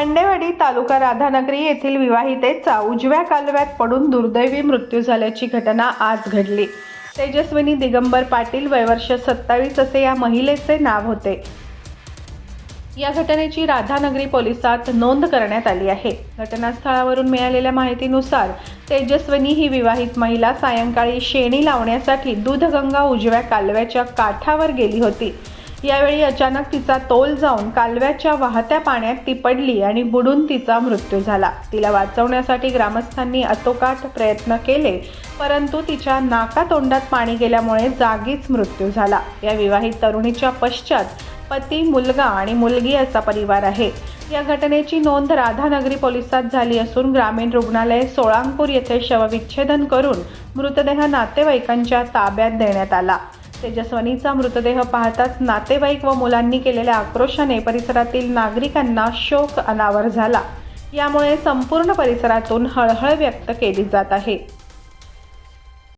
पंडेवाडी तालुका राधानगरी येथील विवाहितेचा उजव्या कालव्यात पडून दुर्दैवी मृत्यू झाल्याची घटना आज घडली. तेजस्विनी दिगंबर पाटील वयवर्ष सत्तावीस असे या महिलेचे नाव होते. या घटनेची राधानगरी पोलिसात नोंद करण्यात आली आहे. घटनास्थळावरून मिळालेल्या माहितीनुसार तेजस्विनी ही विवाहित महिला सायंकाळी शेणी लावण्यासाठी दूधगंगा उजव्या कालव्याच्या काठावर गेली होती. यावेळी अचानक तिचा तोल जाऊन कालव्याच्या वाहत्या पाण्यात ती पडली आणि बुडून तिचा मृत्यू झाला. तिला वाचवण्यासाठी ग्रामस्थांनी अतोकाट प्रयत्न केले परंतु तिच्या नाकातोंडात पाणी गेल्यामुळे जागीच मृत्यू झाला. या विवाहित तरुणीच्या पश्चात पती मुलगा आणि मुलगी असा परिवार आहे. या घटनेची नोंद राधानगरी पोलिसात झाली असून ग्रामीण रुग्णालय सोळांपूर येथे शवविच्छेदन करून मृतदेह नातेवाईकांच्या ताब्यात देण्यात आला. तेजस्वनीचा मृतदेह पाहताच नातेवाईक व मुलांनी केलेल्या आक्रोशाने परिसरातील नागरिकांना शोक अनावर झाला. यामुळे संपूर्ण परिसरातून हळहळ व्यक्त केली जात आहे.